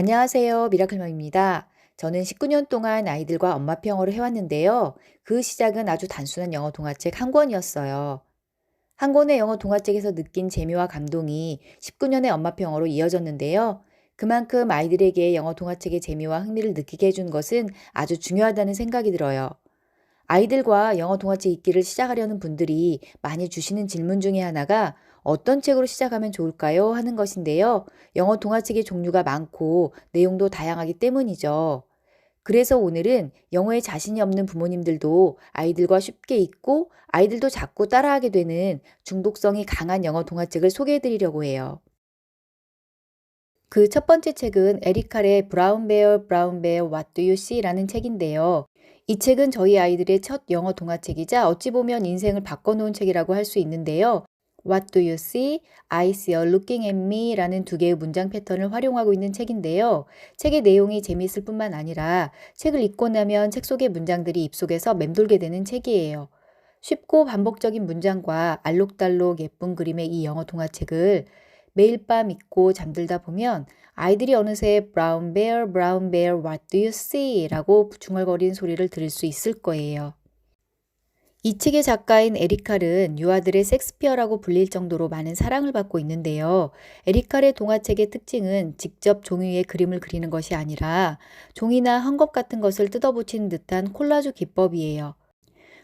안녕하세요. 미라클맘입니다. 저는 19년 동안 아이들과 엄마표 영어를 해왔는데요. 그 시작은 아주 단순한 영어 동화책 한 권이었어요. 한 권의 영어 동화책에서 느낀 재미와 감동이 19년의 엄마표 영어로 이어졌는데요. 그만큼 아이들에게 영어 동화책의 재미와 흥미를 느끼게 해준 것은 아주 중요하다는 생각이 들어요. 아이들과 영어 동화책 읽기를 시작하려는 분들이 많이 주시는 질문 중에 하나가 어떤 책으로 시작하면 좋을까요? 하는 것인데요. 영어 동화책의 종류가 많고 내용도 다양하기 때문이죠. 그래서 오늘은 영어에 자신이 없는 부모님들도 아이들과 쉽게 읽고 아이들도 자꾸 따라하게 되는 중독성이 강한 영어 동화책을 소개해 드리려고 해요. 그 첫 번째 책은 에리칼의 브라운 베어 브라운 베어 What Do You See? 라는 책인데요. 이 책은 저희 아이들의 첫 영어 동화책이자 어찌 보면 인생을 바꿔놓은 책이라고 할 수 있는데요. What do you see? I see you looking at me 라는 두 개의 문장 패턴을 활용하고 있는 책인데요. 책의 내용이 재미있을 뿐만 아니라 책을 읽고 나면 책 속의 문장들이 입속에서 맴돌게 되는 책이에요. 쉽고 반복적인 문장과 알록달록 예쁜 그림의 이 영어 동화책을 매일 밤 읽고 잠들다 보면 아이들이 어느새 brown bear, brown bear, what do you see? 라고 중얼거리는 소리를 들을 수 있을 거예요. 이 책의 작가인 에리칼은 유아들의 섹스피어라고 불릴 정도로 많은 사랑을 받고 있는데요. 에리칼의 동화책의 특징은 직접 종이 위에 그림을 그리는 것이 아니라 종이나 헝겊 같은 것을 뜯어붙이는 듯한 콜라주 기법이에요.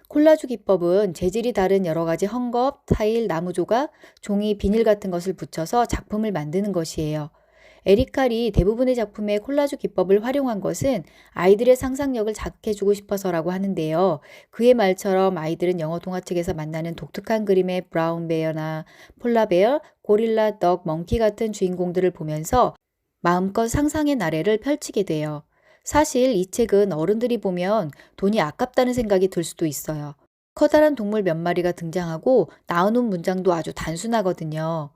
콜라주 기법은 재질이 다른 여러 가지 헝겊, 타일, 나무 조각, 종이, 비닐 같은 것을 붙여서 작품을 만드는 것이에요. 에리칼이 대부분의 작품에 콜라주 기법을 활용한 것은 아이들의 상상력을 자극해주고 싶어서라고 하는데요. 그의 말처럼 아이들은 영어 동화책에서 만나는 독특한 그림의 브라운 베어나 폴라베어, 고릴라, 덕, 멍키 같은 주인공들을 보면서 마음껏 상상의 나래를 펼치게 돼요. 사실 이 책은 어른들이 보면 돈이 아깝다는 생각이 들 수도 있어요. 커다란 동물 몇 마리가 등장하고 나오는 문장도 아주 단순하거든요.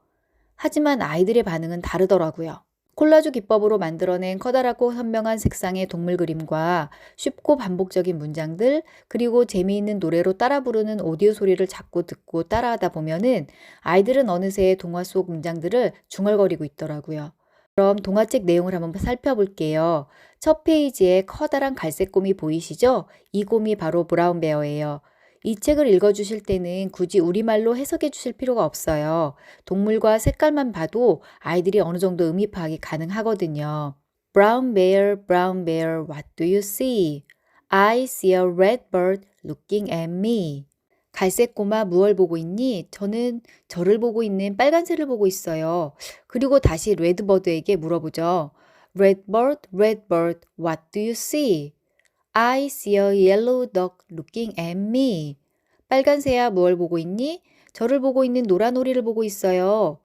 하지만 아이들의 반응은 다르더라고요. 콜라주 기법으로 만들어낸 커다랗고 현명한 색상의 동물 그림과 쉽고 반복적인 문장들, 그리고 재미있는 노래로 따라 부르는 오디오 소리를 자꾸 듣고 따라하다 보면은 아이들은 어느새 동화 속 문장들을 중얼거리고 있더라고요. 그럼 동화책 내용을 한번 살펴볼게요. 첫 페이지에 커다란 갈색 곰이 보이시죠? 이 곰이 바로 브라운 베어예요. 이 책을 읽어주실 때는 굳이 우리말로 해석해 주실 필요가 없어요. 동물과 색깔만 봐도 아이들이 어느 정도 의미 파악이 가능하거든요. Brown bear, brown bear, what do you see? I see a red bird looking at me. 갈색 꼬마 무얼 보고 있니? 저는 저를 보고 있는 빨간 새를 보고 있어요. 그리고 다시 레드버드에게 물어보죠. Red bird, red bird, what do you see? I see a yellow dog looking at me. 빨간 새야 무얼 보고 있니? 저를 보고 있는 노란 오리를 보고 있어요.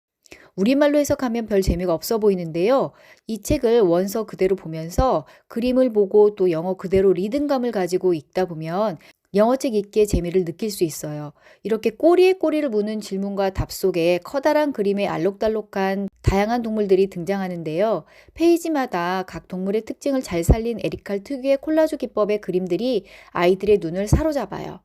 우리말로 해석하면 별 재미가 없어 보이는데요. 이 책을 원서 그대로 보면서 그림을 보고 또 영어 그대로 리듬감을 가지고 읽다 보면 영어책 읽기의 재미를 느낄 수 있어요. 이렇게 꼬리에 꼬리를 무는 질문과 답 속에 커다란 그림의 알록달록한 다양한 동물들이 등장하는데요. 페이지마다 각 동물의 특징을 잘 살린 에리칼 특유의 콜라주 기법의 그림들이 아이들의 눈을 사로잡아요.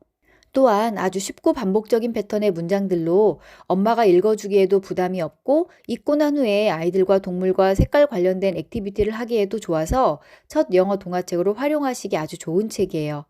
또한 아주 쉽고 반복적인 패턴의 문장들로 엄마가 읽어주기에도 부담이 없고 읽고 난 후에 아이들과 동물과 색깔 관련된 액티비티를 하기에도 좋아서 첫 영어 동화책으로 활용하시기 아주 좋은 책이에요.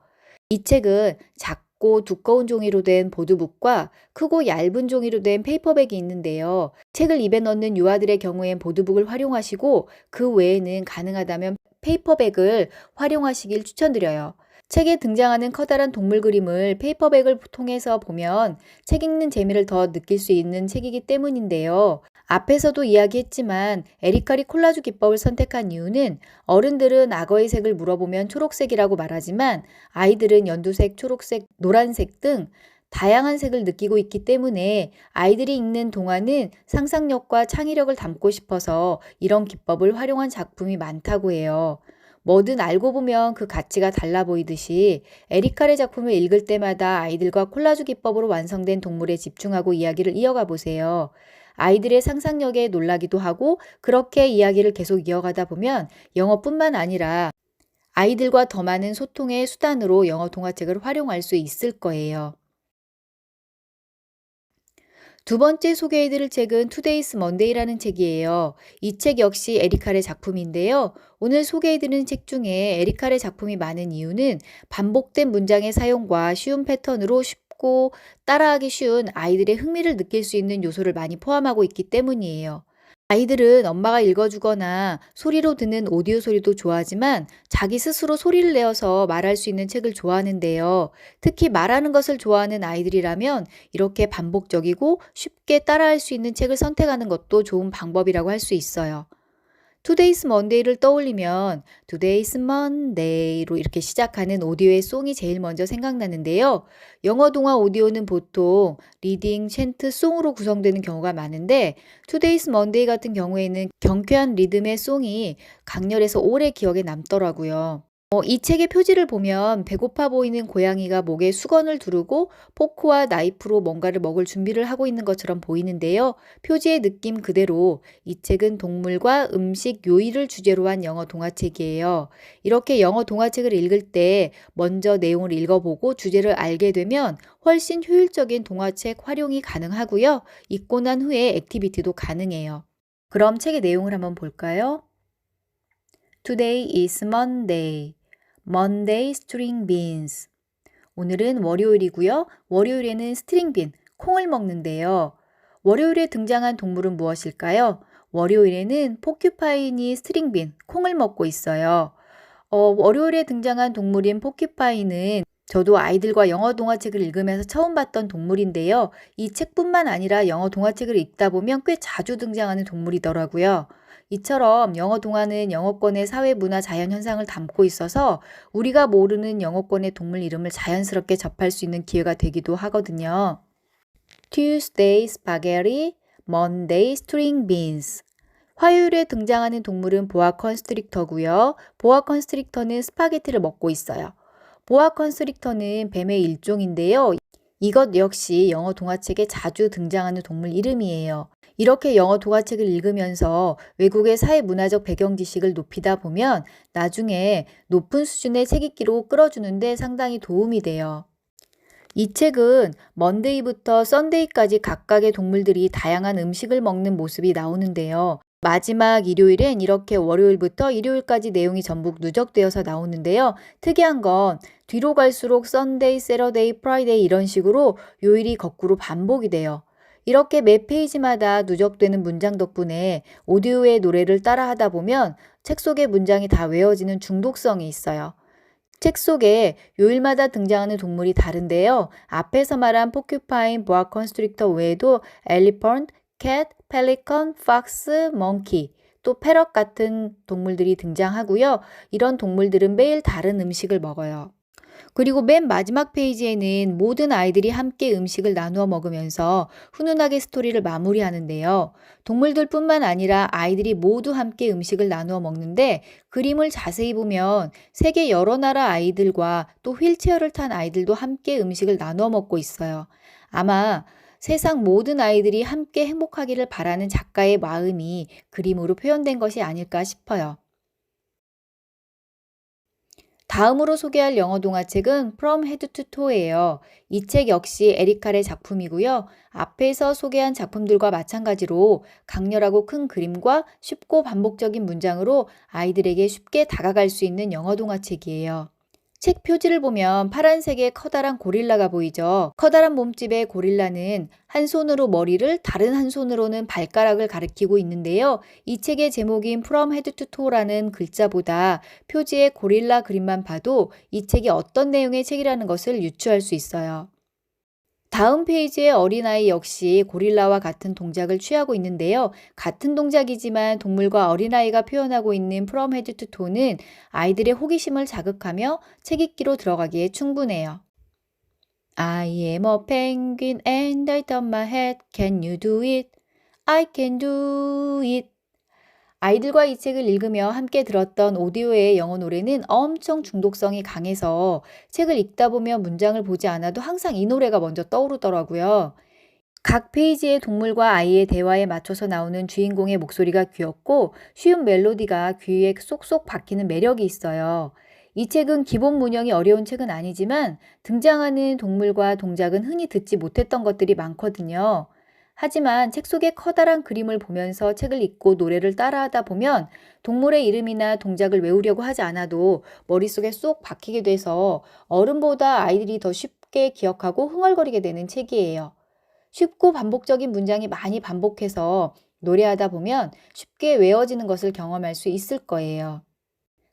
이 책은 작고 두꺼운 종이로 된 보드북과 크고 얇은 종이로 된 페이퍼백이 있는데요. 책을 입에 넣는 유아들의 경우엔 보드북을 활용하시고 그 외에는 가능하다면 페이퍼백을 활용하시길 추천드려요. 책에 등장하는 커다란 동물 그림을 페이퍼백을 통해서 보면 책 읽는 재미를 더 느낄 수 있는 책이기 때문인데요. 앞에서도 이야기했지만 에리카리 콜라주 기법을 선택한 이유는 어른들은 악어의 색을 물어보면 초록색이라고 말하지만 아이들은 연두색, 초록색, 노란색 등 다양한 색을 느끼고 있기 때문에 아이들이 읽는 동화는 상상력과 창의력을 담고 싶어서 이런 기법을 활용한 작품이 많다고 해요. 뭐든 알고 보면 그 가치가 달라 보이듯이 에리카의 작품을 읽을 때마다 아이들과 콜라주 기법으로 완성된 동물에 집중하고 이야기를 이어가 보세요. 아이들의 상상력에 놀라기도 하고 그렇게 이야기를 계속 이어가다 보면 영어뿐만 아니라 아이들과 더 많은 소통의 수단으로 영어 동화책을 활용할 수 있을 거예요. 두 번째 소개해드릴 책은 Today's Monday라는 책이에요. 이 책 역시 에리카의 작품인데요. 오늘 소개해드리는 책 중에 에리카의 작품이 많은 이유는 반복된 문장의 사용과 쉬운 패턴으로 쉽고 따라하기 쉬운 아이들의 흥미를 느낄 수 있는 요소를 많이 포함하고 있기 때문이에요. 아이들은 엄마가 읽어주거나 소리로 듣는 오디오 소리도 좋아하지만 자기 스스로 소리를 내어서 말할 수 있는 책을 좋아하는데요. 특히 말하는 것을 좋아하는 아이들이라면 이렇게 반복적이고 쉽게 따라할 수 있는 책을 선택하는 것도 좋은 방법이라고 할 수 있어요. Today's Monday를 떠올리면 Today's Monday로 이렇게 시작하는 오디오의 송이 제일 먼저 생각나는데요. 영어 동화 오디오는 보통 리딩, 챈트, 송으로 구성되는 경우가 많은데 Today's Monday 같은 경우에는 경쾌한 리듬의 송이 강렬해서 오래 기억에 남더라고요. 어, 이 책의 표지를 보면 배고파 보이는 고양이가 목에 수건을 두르고 포크와 나이프로 뭔가를 먹을 준비를 하고 있는 것처럼 보이는데요. 표지의 느낌 그대로 이 책은 동물과 음식 요리를 주제로 한 영어 동화책이에요. 이렇게 영어 동화책을 읽을 때 먼저 내용을 읽어보고 주제를 알게 되면 훨씬 효율적인 동화책 활용이 가능하고요. 읽고 난 후에 액티비티도 가능해요. 그럼 책의 내용을 한번 볼까요? Today is Monday. Monday string beans. 오늘은 월요일이고요. 월요일에는 스트링 빈, 콩을 먹는데요. 월요일에 등장한 동물은 무엇일까요? 월요일에는 포큐파인이 스트링 빈, 콩을 먹고 있어요. 어, 월요일에 등장한 동물인 포큐파인은 저도 아이들과 영어 동화책을 읽으면서 처음 봤던 동물인데요. 이 책뿐만 아니라 영어 동화책을 읽다 보면 꽤 자주 등장하는 동물이더라고요. 이처럼 영어 동화는 영어권의 사회, 문화, 자연 현상을 담고 있어서 우리가 모르는 영어권의 동물 이름을 자연스럽게 접할 수 있는 기회가 되기도 하거든요. Tuesday spaghetti, Monday string beans. 화요일에 등장하는 동물은 보아 컨스트릭터고요. 보아 컨스트릭터는 스파게티를 먹고 있어요. 보아 컨스트릭터는 뱀의 일종인데요. 이것 역시 영어 동화책에 자주 등장하는 동물 이름이에요. 이렇게 영어 동화책을 읽으면서 외국의 사회 문화적 배경 지식을 높이다 보면 나중에 높은 수준의 책 읽기로 끌어주는데 상당히 도움이 돼요. 이 책은 먼데이부터 썬데이까지 각각의 동물들이 다양한 음식을 먹는 모습이 나오는데요. 마지막 일요일엔 이렇게 월요일부터 일요일까지 내용이 전부 누적되어서 나오는데요. 특이한 건 뒤로 갈수록 썬데이, 세러데이, 프라이데이 이런 식으로 요일이 거꾸로 반복이 돼요. 이렇게 매 페이지마다 누적되는 문장 덕분에 오디오의 노래를 따라하다 보면 책 속의 문장이 다 외워지는 중독성이 있어요. 책 속에 요일마다 등장하는 동물이 다른데요. 앞에서 말한 포큐파인, 보아 컨스트릭터 외에도 엘리펀트, 캣, 펠리컨, 팍스, 멍키, 또 패럿 같은 동물들이 등장하고요. 이런 동물들은 매일 다른 음식을 먹어요. 그리고 맨 마지막 페이지에는 모든 아이들이 함께 음식을 나누어 먹으면서 훈훈하게 스토리를 마무리하는데요. 동물들뿐만 아니라 아이들이 모두 함께 음식을 나누어 먹는데 그림을 자세히 보면 세계 여러 나라 아이들과 또 휠체어를 탄 아이들도 함께 음식을 나누어 먹고 있어요. 아마 세상 모든 아이들이 함께 행복하기를 바라는 작가의 마음이 그림으로 표현된 것이 아닐까 싶어요. 다음으로 소개할 영어 동화책은 From Head to Toe예요. 이 책 역시 에리칼의 작품이고요. 앞에서 소개한 작품들과 마찬가지로 강렬하고 큰 그림과 쉽고 반복적인 문장으로 아이들에게 쉽게 다가갈 수 있는 영어 동화책이에요. 책 표지를 보면 파란색의 커다란 고릴라가 보이죠. 커다란 몸집의 고릴라는 한 손으로 머리를 다른 한 손으로는 발가락을 가리키고 있는데요. 이 책의 제목인 From Head to Toe라는 글자보다 표지의 고릴라 그림만 봐도 이 책이 어떤 내용의 책이라는 것을 유추할 수 있어요. 다음 페이지의 어린아이 역시 고릴라와 같은 동작을 취하고 있는데요. 같은 동작이지만 동물과 어린아이가 표현하고 있는 프롬 헤드 투 토는 아이들의 호기심을 자극하며 책 읽기로 들어가기에 충분해요. I am a penguin and I turn my head. Can you do it? I can do it. 아이들과 이 책을 읽으며 함께 들었던 오디오의 영어 노래는 엄청 중독성이 강해서 책을 읽다 보면 문장을 보지 않아도 항상 이 노래가 먼저 떠오르더라고요. 각 페이지의 동물과 아이의 대화에 맞춰서 나오는 주인공의 목소리가 귀엽고 쉬운 멜로디가 귀에 쏙쏙 박히는 매력이 있어요. 이 책은 기본 문형이 어려운 책은 아니지만 등장하는 동물과 동작은 흔히 듣지 못했던 것들이 많거든요. 하지만 책 속의 커다란 그림을 보면서 책을 읽고 노래를 따라하다 보면 동물의 이름이나 동작을 외우려고 하지 않아도 머릿속에 쏙 박히게 돼서 어른보다 아이들이 더 쉽게 기억하고 흥얼거리게 되는 책이에요. 쉽고 반복적인 문장이 많이 반복해서 노래하다 보면 쉽게 외워지는 것을 경험할 수 있을 거예요.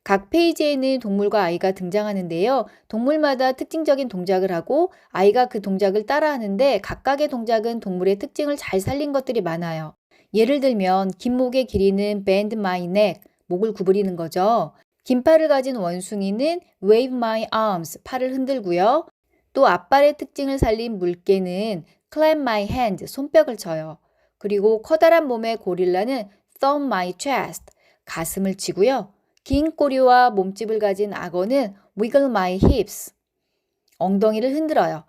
각 페이지에는 동물과 아이가 등장하는데요. 동물마다 특징적인 동작을 하고 아이가 그 동작을 따라하는데 각각의 동작은 동물의 특징을 잘 살린 것들이 많아요. 예를 들면 긴 목의 길이는 bend my neck, 목을 구부리는 거죠. 긴 팔을 가진 원숭이는 wave my arms, 팔을 흔들고요. 또 앞발의 특징을 살린 물개는 clap my hand, 손뼉을 쳐요. 그리고 커다란 몸의 고릴라는 thumb my chest, 가슴을 치고요. 긴 꼬리와 몸집을 가진 악어는 wiggle my hips, 엉덩이를 흔들어요.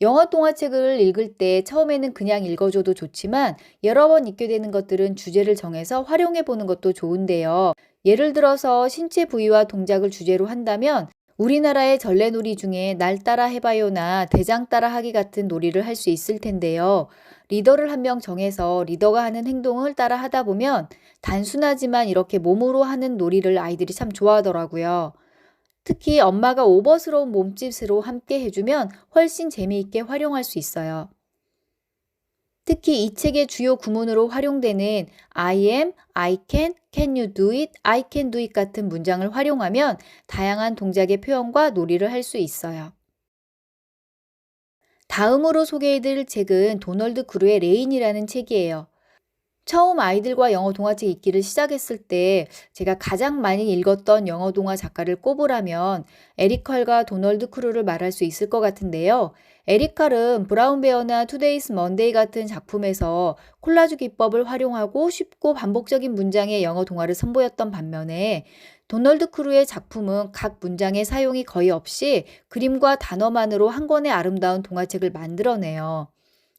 영어 동화책을 읽을 때 처음에는 그냥 읽어줘도 좋지만 여러 번 읽게 되는 것들은 주제를 정해서 활용해 보는 것도 좋은데요. 예를 들어서 신체 부위와 동작을 주제로 한다면 우리나라의 전래놀이 중에 날 따라 해봐요나 대장 따라 하기 같은 놀이를 할 수 있을 텐데요. 리더를 한 명 정해서 리더가 하는 행동을 따라 하다 보면 단순하지만 이렇게 몸으로 하는 놀이를 아이들이 참 좋아하더라고요. 특히 엄마가 오버스러운 몸짓으로 함께 해주면 훨씬 재미있게 활용할 수 있어요. 특히 이 책의 주요 구문으로 활용되는 I am, I can, can you do it, I can do it 같은 문장을 활용하면 다양한 동작의 표현과 놀이를 할 수 있어요. 다음으로 소개해드릴 책은 도널드 크루의 레인이라는 책이에요. 처음 아이들과 영어 동화책 읽기를 시작했을 때 제가 가장 많이 읽었던 영어 동화 작가를 꼽으라면 에리컬과 도널드 크루를 말할 수 있을 것 같은데요. 에리컬은 브라운베어나 투데이스 먼데이 같은 작품에서 콜라주 기법을 활용하고 쉽고 반복적인 문장의 영어 동화를 선보였던 반면에 도널드 크루의 작품은 각 문장의 사용이 거의 없이 그림과 단어만으로 한 권의 아름다운 동화책을 만들어내요.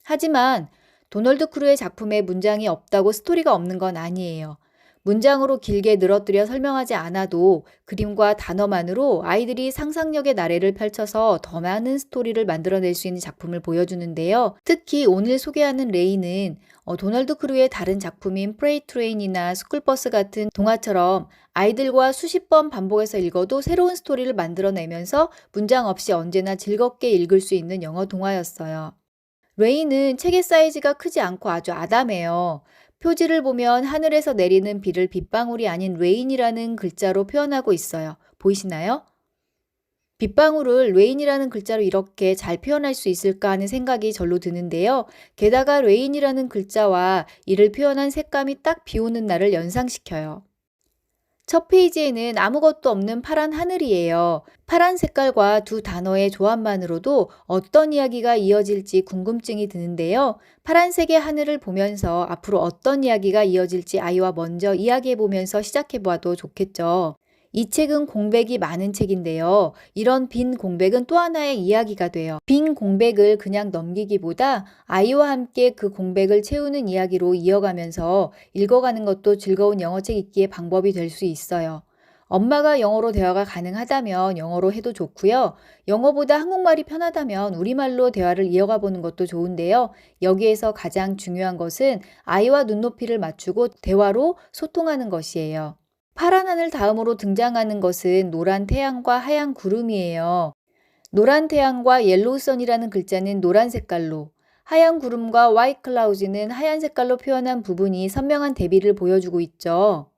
하지만 도널드 크루의 작품에 문장이 없다고 스토리가 없는 건 아니에요. 문장으로 길게 늘어뜨려 설명하지 않아도 그림과 단어만으로 아이들이 상상력의 나래를 펼쳐서 더 많은 스토리를 만들어낼 수 있는 작품을 보여주는데요. 특히 오늘 소개하는 레이는 어, 도널드 크루의 다른 작품인 프레이 트레인이나 스쿨버스 같은 동화처럼 아이들과 수십 번 반복해서 읽어도 새로운 스토리를 만들어내면서 문장 없이 언제나 즐겁게 읽을 수 있는 영어 동화였어요. 레이는 책의 사이즈가 크지 않고 아주 아담해요. 표지를 보면 하늘에서 내리는 비를 빗방울이 아닌 레인이라는 글자로 표현하고 있어요. 보이시나요? 빗방울을 레인이라는 글자로 이렇게 잘 표현할 수 있을까 하는 생각이 절로 드는데요. 게다가 레인이라는 글자와 이를 표현한 색감이 딱 비 오는 날을 연상시켜요. 첫 페이지에는 아무것도 없는 파란 하늘이에요. 파란 색깔과 두 단어의 조합만으로도 어떤 이야기가 이어질지 궁금증이 드는데요. 파란색의 하늘을 보면서 앞으로 어떤 이야기가 이어질지 아이와 먼저 이야기해 보면서 시작해 보아도 좋겠죠. 이 책은 공백이 많은 책인데요. 이런 빈 공백은 또 하나의 이야기가 돼요. 빈 공백을 그냥 넘기기보다 아이와 함께 그 공백을 채우는 이야기로 이어가면서 읽어가는 것도 즐거운 영어책 읽기의 방법이 될 수 있어요. 엄마가 영어로 대화가 가능하다면 영어로 해도 좋고요. 영어보다 한국말이 편하다면 우리말로 대화를 이어가 보는 것도 좋은데요. 여기에서 가장 중요한 것은 아이와 눈높이를 맞추고 대화로 소통하는 것이에요. 파란 하늘 다음으로 등장하는 것은 노란 태양과 하얀 구름이에요. 노란 태양과 옐로우선이라는 글자는 노란 색깔로, 하얀 구름과 화이트 클라우즈는 하얀 색깔로 표현한 부분이 선명한 대비를 보여주고 있죠.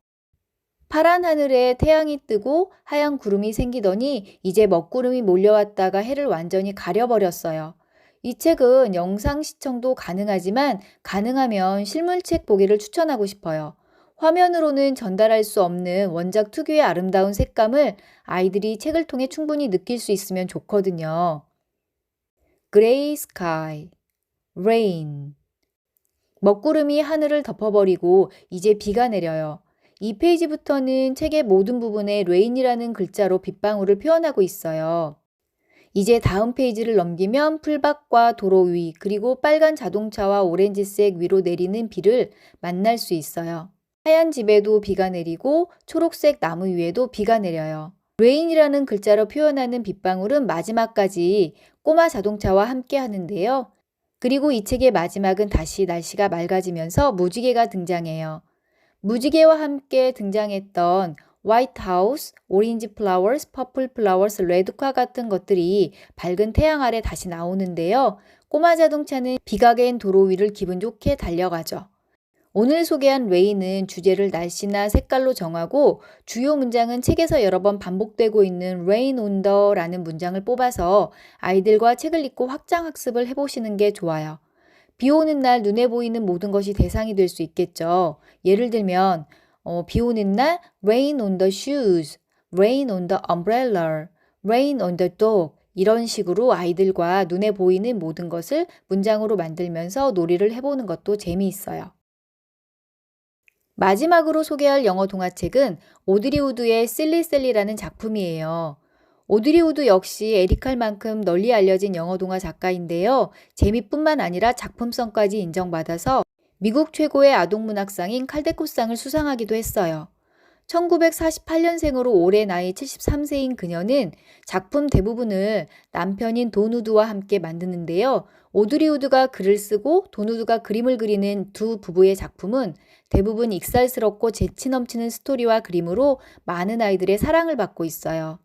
파란 하늘에 태양이 뜨고 하얀 구름이 생기더니 이제 먹구름이 몰려왔다가 해를 완전히 가려버렸어요. 이 책은 영상 시청도 가능하지만 가능하면 실물책 보기를 추천하고 싶어요. 화면으로는 전달할 수 없는 원작 특유의 아름다운 색감을 아이들이 책을 통해 충분히 느낄 수 있으면 좋거든요. Gray sky, rain. 먹구름이 하늘을 덮어버리고 이제 비가 내려요. 이 페이지부터는 책의 모든 부분에 레인이라는 글자로 빗방울을 표현하고 있어요. 이제 다음 페이지를 넘기면 풀밭과 도로 위 그리고 빨간 자동차와 오렌지색 위로 내리는 비를 만날 수 있어요. 하얀 집에도 비가 내리고 초록색 나무 위에도 비가 내려요. 레인이라는 글자로 표현하는 빗방울은 마지막까지 꼬마 자동차와 함께 하는데요. 그리고 이 책의 마지막은 다시 날씨가 맑아지면서 무지개가 등장해요. 무지개와 함께 등장했던 화이트 하우스, 오렌지 플라워스, 퍼플 플라워스, 레드화 같은 것들이 밝은 태양 아래 다시 나오는데요. 꼬마 자동차는 비가겐 도로 위를 기분 좋게 달려가죠. 오늘 소개한 레이는 주제를 날씨나 색깔로 정하고 주요 문장은 책에서 여러 번 반복되고 있는 rain on the라는 문장을 뽑아서 아이들과 책을 읽고 확장 학습을 해보시는 게 좋아요. 비 오는 날 눈에 보이는 모든 것이 대상이 될 수 있겠죠. 예를 들면 어, 비 오는 날 rain on the shoes, rain on the umbrella, rain on the dog 이런 식으로 아이들과 눈에 보이는 모든 것을 문장으로 만들면서 놀이를 해보는 것도 재미있어요. 마지막으로 소개할 영어 동화책은 오드리 우드의 실리셀리라는 작품이에요. 오드리 우드 역시 에리칼만큼 널리 알려진 영어 동화 작가인데요. 재미뿐만 아니라 작품성까지 인정받아서 미국 최고의 아동문학상인 칼데코상을 수상하기도 했어요. 1948년생으로 올해 나이 73세인 그녀는 작품 대부분을 남편인 도누드와 함께 만드는데요. 오드리 우드가 글을 쓰고 도누드가 그림을 그리는 두 부부의 작품은 대부분 익살스럽고 재치 넘치는 스토리와 그림으로 많은 아이들의 사랑을 받고 있어요.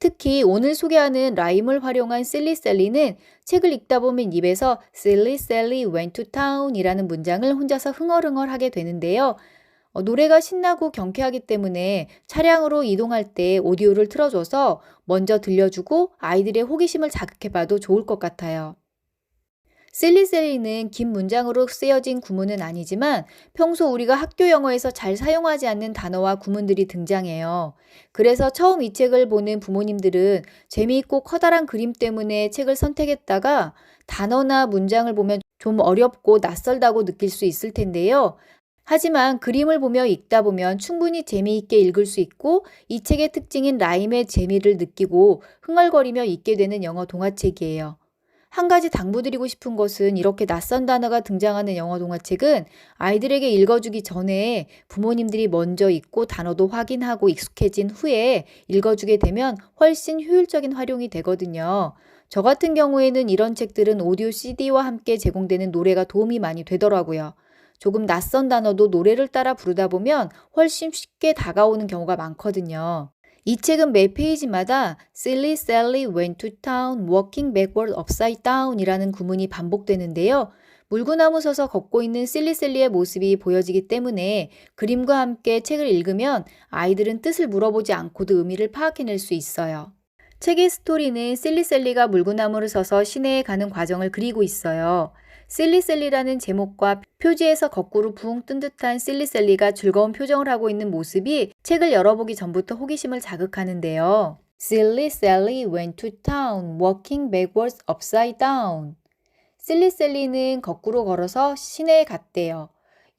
특히 오늘 소개하는 라임을 활용한 실리셀리는 책을 읽다 보면 입에서 실리셀리 went to town 이라는 문장을 혼자서 흥얼흥얼 하게 되는데요. 어, 노래가 신나고 경쾌하기 때문에 차량으로 이동할 때 오디오를 틀어줘서 먼저 들려주고 아이들의 호기심을 자극해봐도 좋을 것 같아요. 실리셀리는 긴 문장으로 쓰여진 구문은 아니지만 평소 우리가 학교 영어에서 잘 사용하지 않는 단어와 구문들이 등장해요. 그래서 처음 이 책을 보는 부모님들은 재미있고 커다란 그림 때문에 책을 선택했다가 단어나 문장을 보면 좀 어렵고 낯설다고 느낄 수 있을 텐데요. 하지만 그림을 보며 읽다 보면 충분히 재미있게 읽을 수 있고 이 책의 특징인 라임의 재미를 느끼고 흥얼거리며 읽게 되는 영어 동화책이에요. 한 가지 당부드리고 싶은 것은 이렇게 낯선 단어가 등장하는 영어 동화책은 아이들에게 읽어주기 전에 부모님들이 먼저 읽고 단어도 확인하고 익숙해진 후에 읽어주게 되면 훨씬 효율적인 활용이 되거든요. 저 같은 경우에는 이런 책들은 오디오 CD와 함께 제공되는 노래가 도움이 많이 되더라고요. 조금 낯선 단어도 노래를 따라 부르다 보면 훨씬 쉽게 다가오는 경우가 많거든요. 이 책은 매 페이지마다 Silly Sally went to town walking backward upside down 이라는 구문이 반복되는데요. 물구나무 서서 걷고 있는 실리셀리의 모습이 보여지기 때문에 그림과 함께 책을 읽으면 아이들은 뜻을 물어보지 않고도 의미를 파악해낼 수 있어요. 책의 스토리는 실리셀리가 물구나무를 서서 시내에 가는 과정을 그리고 있어요. 실리셀리라는 제목과 표지에서 거꾸로 붕 뜬 듯한 실리셀리가 즐거운 표정을 하고 있는 모습이 책을 열어보기 전부터 호기심을 자극하는데요. Silly Sally went to town walking backwards upside down. 실리셀리는 거꾸로 걸어서 시내에 갔대요.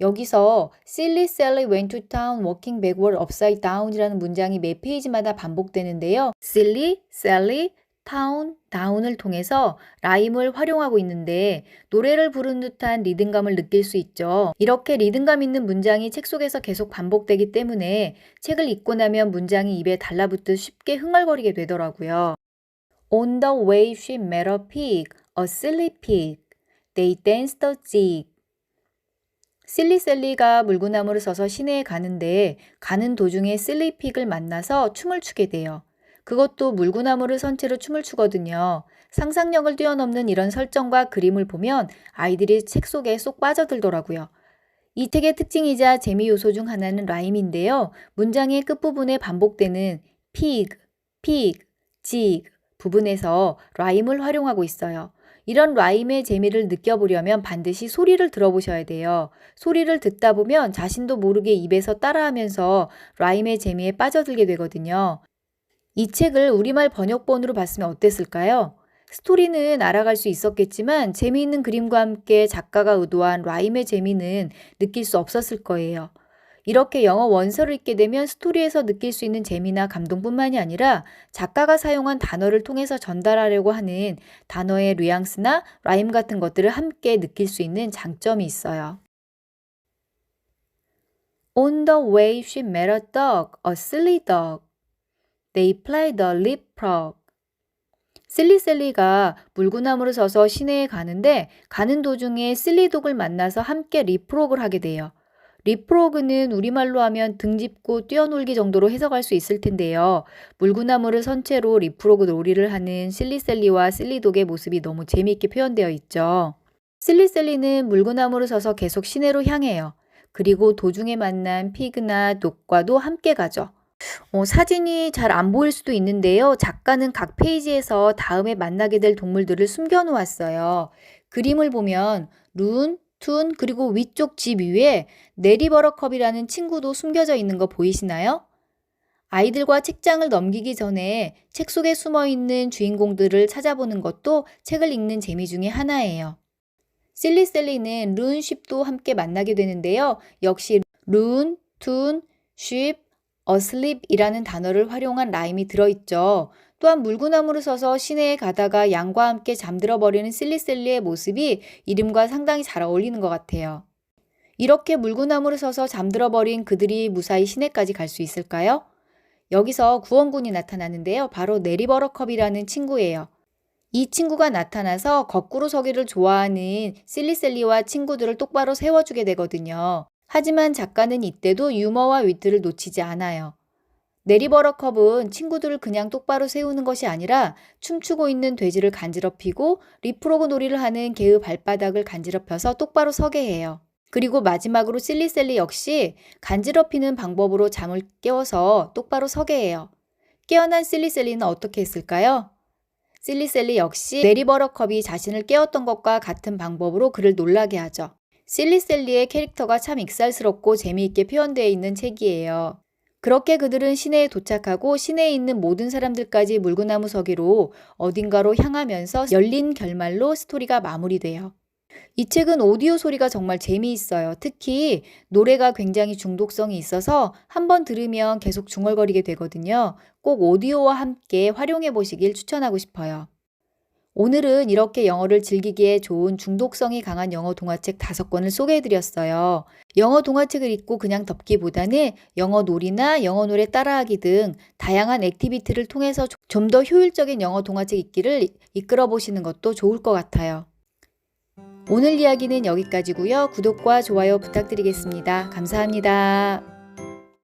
여기서 Silly Sally went to town walking backward upside down이라는 문장이 매 페이지마다 반복되는데요. Silly, Sally, 타운, 다운을 통해서 라임을 활용하고 있는데 노래를 부른 듯한 리듬감을 느낄 수 있죠. 이렇게 리듬감 있는 문장이 책 속에서 계속 반복되기 때문에 책을 읽고 나면 문장이 입에 달라붙듯 쉽게 흥얼거리게 되더라고요. On the way she met a pig, a silly pig. They danced a jig. 실리셀리가 물구나무를 서서 시내에 가는데 가는 도중에 실리픽을 만나서 춤을 추게 돼요. 그것도 물구나무를 선체로 춤을 추거든요. 상상력을 뛰어넘는 이런 설정과 그림을 보면 아이들이 책 속에 쏙 빠져들더라고요. 이 책의 특징이자 재미 요소 중 하나는 라임인데요. 문장의 끝부분에 반복되는 pig, pig, jig 부분에서 라임을 활용하고 있어요. 이런 라임의 재미를 느껴보려면 반드시 소리를 들어보셔야 돼요. 소리를 듣다 보면 자신도 모르게 입에서 따라하면서 라임의 재미에 빠져들게 되거든요. 이 책을 우리말 번역본으로 봤으면 어땠을까요? 스토리는 알아갈 수 있었겠지만 재미있는 그림과 함께 작가가 의도한 라임의 재미는 느낄 수 없었을 거예요. 이렇게 영어 원서를 읽게 되면 스토리에서 느낄 수 있는 재미나 감동뿐만이 아니라 작가가 사용한 단어를 통해서 전달하려고 하는 단어의 뉘앙스나 라임 같은 것들을 함께 느낄 수 있는 장점이 있어요. On the way she met a dog, a silly dog. They played the leapfrog. 실리셀리가 물구나무를 서서 시내에 가는데 가는 도중에 실리독을 만나서 함께 리프록을 하게 돼요. 리프로그는 우리말로 하면 등짚고 뛰어놀기 정도로 해석할 수 있을 텐데요. 물구나무를 선체로 리프로그 놀이를 하는 실리셀리와 실리독의 모습이 너무 재미있게 표현되어 있죠. 실리셀리는 물구나무를 서서 계속 시내로 향해요. 그리고 도중에 만난 피그나 독과도 함께 가죠. 어, 사진이 잘 안 보일 수도 있는데요. 작가는 각 페이지에서 다음에 만나게 될 동물들을 숨겨 놓았어요. 그림을 보면 룬, 툰, 그리고 위쪽 집 위에 네리버러컵이라는 친구도 숨겨져 있는 거 보이시나요? 아이들과 책장을 넘기기 전에 책 속에 숨어 있는 주인공들을 찾아보는 것도 책을 읽는 재미 중에 하나예요. 실리셀리는 룬, 쉽도 함께 만나게 되는데요. 역시 룬, 툰, 쉽, asleep이라는 단어를 활용한 라임이 들어있죠. 또한 물구나무를 서서 시내에 가다가 양과 함께 잠들어 버리는 실리셀리의 모습이 이름과 상당히 잘 어울리는 것 같아요. 이렇게 물구나무를 서서 잠들어 버린 그들이 무사히 시내까지 갈 수 있을까요? 여기서 구원군이 나타나는데요. 바로 네리버러컵이라는 친구예요. 이 친구가 나타나서 거꾸로 서기를 좋아하는 실리셀리와 친구들을 똑바로 세워주게 되거든요. 하지만 작가는 이때도 유머와 위트를 놓치지 않아요. 네리버러컵은 친구들을 그냥 똑바로 세우는 것이 아니라 춤추고 있는 돼지를 간지럽히고 리프로그 놀이를 하는 개의 발바닥을 간지럽혀서 똑바로 서게 해요. 그리고 마지막으로 실리셀리 역시 간지럽히는 방법으로 잠을 깨워서 똑바로 서게 해요. 깨어난 실리셀리는 어떻게 했을까요? 실리셀리 역시 네리버러컵이 자신을 깨웠던 것과 같은 방법으로 그를 놀라게 하죠. 실리셀리의 캐릭터가 참 익살스럽고 재미있게 표현되어 있는 책이에요. 그렇게 그들은 시내에 도착하고 시내에 있는 모든 사람들까지 물구나무 서기로 어딘가로 향하면서 열린 결말로 스토리가 마무리돼요. 이 책은 오디오 소리가 정말 재미있어요. 특히 노래가 굉장히 중독성이 있어서 한 번 들으면 계속 중얼거리게 되거든요. 꼭 오디오와 함께 활용해 보시길 추천하고 싶어요. 오늘은 이렇게 영어를 즐기기에 좋은 중독성이 강한 영어 동화책 다섯 권을 소개해 드렸어요. 영어 동화책을 읽고 그냥 덮기보다는 영어 놀이나 영어 노래 따라하기 등 다양한 액티비티를 통해서 좀 더 효율적인 영어 동화책 읽기를 이끌어 보시는 것도 좋을 것 같아요. 오늘 이야기는 여기까지고요. 구독과 좋아요 부탁드리겠습니다. 감사합니다.